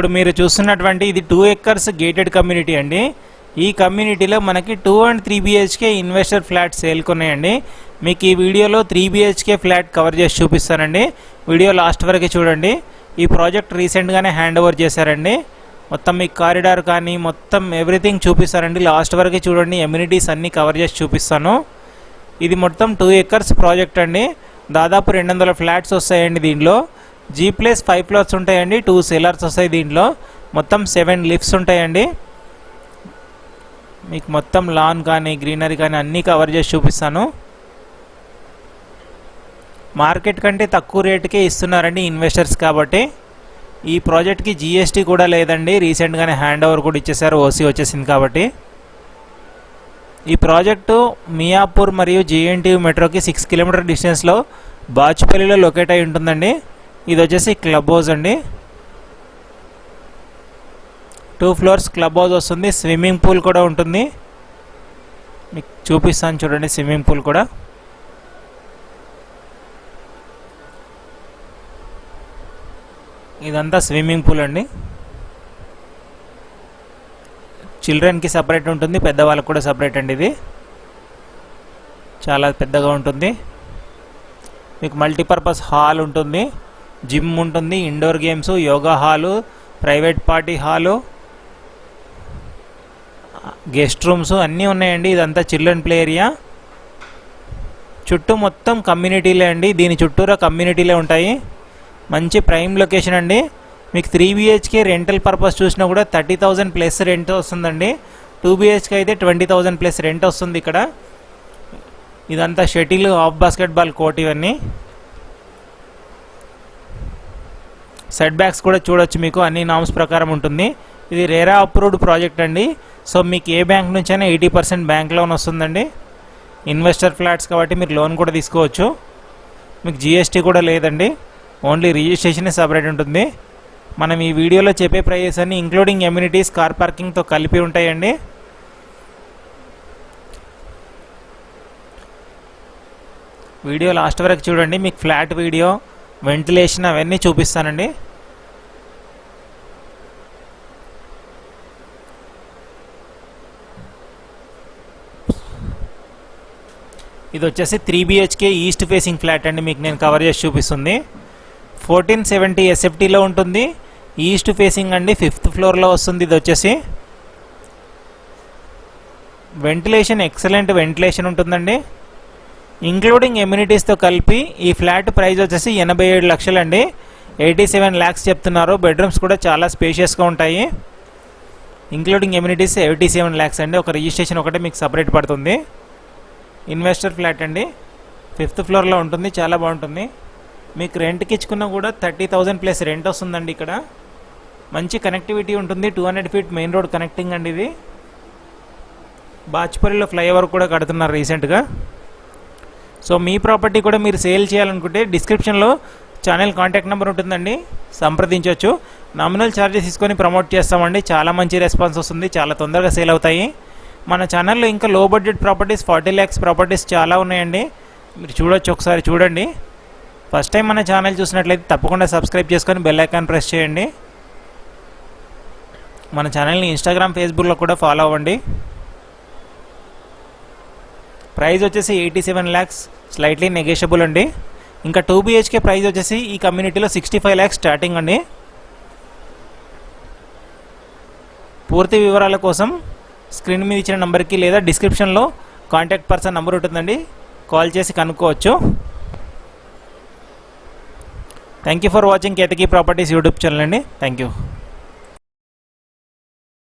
ఇప్పుడు మీరు చూస్తున్నటువంటి ఇది టూ ఎక్కర్స్ గేటెడ్ కమ్యూనిటీ అండి. ఈ కమ్యూనిటీలో మనకి two and three BHK investor flat సేల్కున్నాయండి మీకు ఈ వీడియోలో త్రీ బిహెచ్కే ఫ్లాట్ కవర్ చేసి చూపిస్తానండి. వీడియో లాస్ట్ వరకు చూడండి. ఈ ప్రాజెక్ట్ రీసెంట్గానే హ్యాండ్ ఓవర్ చేశారండి. మొత్తం మీకు కారిడార్ కానీ మొత్తం ఎవ్రీథింగ్ చూపిస్తానండి లాస్ట్ వరకు చూడండి. ఎమ్యూనిటీస్ అన్నీ కవర్ చేసి చూపిస్తాను. ఇది మొత్తం టూ ఎకర్స్ ప్రాజెక్ట్ అండి. దాదాపు రెండు వందల ఫ్లాట్స్ వస్తాయండి దీంట్లో. జీ ప్లస్ ఫైవ్ ఫ్లోర్స్ ఉంటాయండి. టూ సెలర్స్ వస్తాయి దీంట్లో. మొత్తం సెవెన్ లిఫ్ట్స్ ఉంటాయండి. మీకు మొత్తం లాన్ కానీ గ్రీనరీ కానీ అన్నీ కవర్ చేసి చూపిస్తాను. మార్కెట్ కంటే తక్కువ రేటుకే ఇస్తున్నారండి ఇన్వెస్టర్స్ కాబట్టి. ఈ ప్రాజెక్ట్కి జిఎస్టీ కూడా లేదండి. రీసెంట్గానే హ్యాండ్ ఓవర్ కూడా ఇచ్చేసారు. ఓసీ వచ్చేసింది కాబట్టి. ఈ ప్రాజెక్టు మియాపూర్ మరియు జేఎన్టీ మెట్రోకి సిక్స్ కిలోమీటర్ డిస్టెన్స్లో బాచుపల్లిలో లొకేట్ అయి ఉంటుందండి. ఇది వచ్చేసి క్లబ్ హౌస్ అండి. టూ ఫ్లోర్స్ క్లబ్ హౌస్ వస్తుంది. స్విమ్మింగ్ పూల్ కూడా ఉంటుంది. మీకు చూపిస్తాను చూడండి స్విమ్మింగ్ పూల్ కూడా. ఇదంతా స్విమ్మింగ్ పూల్ అండి. చిల్డ్రన్కి సపరేట్ ఉంటుంది. పెద్దవాళ్ళకి కూడా సపరేట్ అండి ఇది. చాలా పెద్దగా ఉంటుంది. మీకు మల్టీపర్పస్ హాల్ ఉంటుంది. జిమ్ ఉంటుంది indoor games yoga hall private party hall guest rooms అన్నీ ఉన్నాయండి. ఇదంతా చిల్డ్రన్ ప్లే ఏరియా. చుట్టూ మొత్తం కమ్యూనిటీలే అండి. దీని చుట్టూరా కమ్యూనిటీలే ఉంటాయి. మంచి ప్రైమ్ లొకేషన్ అండి. మీకు త్రీ బిహెచ్కే రెంటల్ పర్పస్ చూసినా కూడా థర్టీ థౌజండ్ ప్లస్ రెంట్ వస్తుందండి. టూ బిహెచ్కే అయితే ట్వంటీ థౌజండ్ ప్లస్ రెంట్ వస్తుంది ఇక్కడ. ఇదంతా షటిల్ ఆఫ్ బాస్కెట్బాల్ కోర్ట్ ఇవన్నీ. సెట్ బ్యాక్స్ కూడా చూడొచ్చు మీకు. అన్ని నామ్స్ ప్రకారం ఉంటుంది. ఇది రేరా అప్రూవ్డ్ ప్రాజెక్ట్ అండి. సో మీకు ఏ బ్యాంక్ నుంచైనా ఎయిటీ పర్సెంట్ బ్యాంక్ లోన్ వస్తుందండి. ఇన్వెస్టర్ ఫ్లాట్స్ కాబట్టి మీరు లోన్ కూడా తీసుకోవచ్చు. మీకు జిఎస్టీ కూడా లేదండి. ఓన్లీ రిజిస్ట్రేషన్ సపరేట్ ఉంటుంది. మనం ఈ వీడియోలో చెప్పే ప్రైజెస్ అన్ని ఇంక్లూడింగ్ ఎమ్యూనిటీస్ కార్ పార్కింగ్తో కలిపి ఉంటాయండి. వీడియో లాస్ట్ వరకు చూడండి. మీకు ఫ్లాట్ వీడియో వెంటిలేషన్ అవన్నీ చూపిస్తానండి. ఇది వచ్చేసి three BHK east facing flat అండి మీకు నేను కవర్ చేసి చూపిస్తుంది. ఫోర్టీన్ సెవెంటీ ఎస్ఎఫ్టీలో ఉంటుంది. ఈస్ట్ ఫేసింగ్ అండి ఫిఫ్త్ ఫ్లోర్లో వస్తుంది ఇది వచ్చేసి. వెంటిలేషన్ ఎక్సలెంట్ వెంటిలేషన్ ఉంటుందండి. ఇంక్లూడింగ్ ఎమ్యూనిటీస్తో కలిపి ఈ ఫ్లాట్ ప్రైస్ వచ్చేసి ఎనభై ఏడు లక్షలండి. ఎయిటీ సెవెన్ ల్యాక్స్ చెప్తున్నారు. బెడ్రూమ్స్ కూడా చాలా స్పేషియస్గా ఉంటాయి. Including amenities eighty seven lakhs అండి. ఒక రిజిస్ట్రేషన్ ఒకటే మీకు సపరేట్ పడుతుంది. ఇన్వెస్టర్ ఫ్లాట్ అండి. ఫిఫ్త్ ఫ్లోర్లో ఉంటుంది చాలా బాగుంటుంది. మీకు రెంట్కి ఇచ్చుకున్నా కూడా థర్టీ థౌజండ్ ప్లస్ రెంట్ వస్తుందండి ఇక్కడ. మంచి కనెక్టివిటీ ఉంటుంది two hundred feet main road connecting అండి ఇది. బాచ్పల్లిలో ఫ్లైఓవర్ కూడా కడుతున్నారు రీసెంట్గా. సో మీ ప్రాపర్టీ కూడా మీరు సేల్ చేయాలనుకుంటే డిస్క్రిప్షన్లో ఛానల్ కాంటాక్ట్ నెంబర్ ఉంటుందండి సంప్రదించవచ్చు. నామినల్ ఛార్జెస్ తీసుకొని ప్రమోట్ చేస్తామండి చాలా మంచి రెస్పాన్స్ వస్తుంది చాలా తొందరగా సేల్ అవుతాయి. మన ఛానల్లో ఇంకా low budget properties forty lakhs properties చాలా ఉన్నాయండి. మీరు చూడొచ్చు ఒకసారి చూడండి. ఫస్ట్ టైం మన ఛానల్ చూసినట్లయితే తప్పకుండా సబ్స్క్రైబ్ చేసుకొని బెల్ ఐకాన్ ప్రెస్ చేయండి. మన ఛానల్ని ఇన్స్టాగ్రామ్ ఫేస్బుక్లో కూడా ఫాలో అవ్వండి. ప్రైస్ వచ్చేసి eighty seven lakhs slightly negotiable అండి. ఇంకా టూ బిహెచ్కే ప్రైస్ వచ్చేసి ఈ కమ్యూనిటీలో సిక్స్టీ ఫైవ్ ల్యాక్స్ స్టార్టింగ్ అండి. పూర్తి వివరాల కోసం స్క్రీన్ మీద ఇచ్చిన నెంబర్కి లేదా డిస్క్రిప్షన్లో కాంటాక్ట్ పర్సన్ నెంబర్ ఉంటుందండి. కాల్ చేసి కనుక్కోవచ్చు. Thank you for watching Ketaki properties YouTube channel అండి. Thank you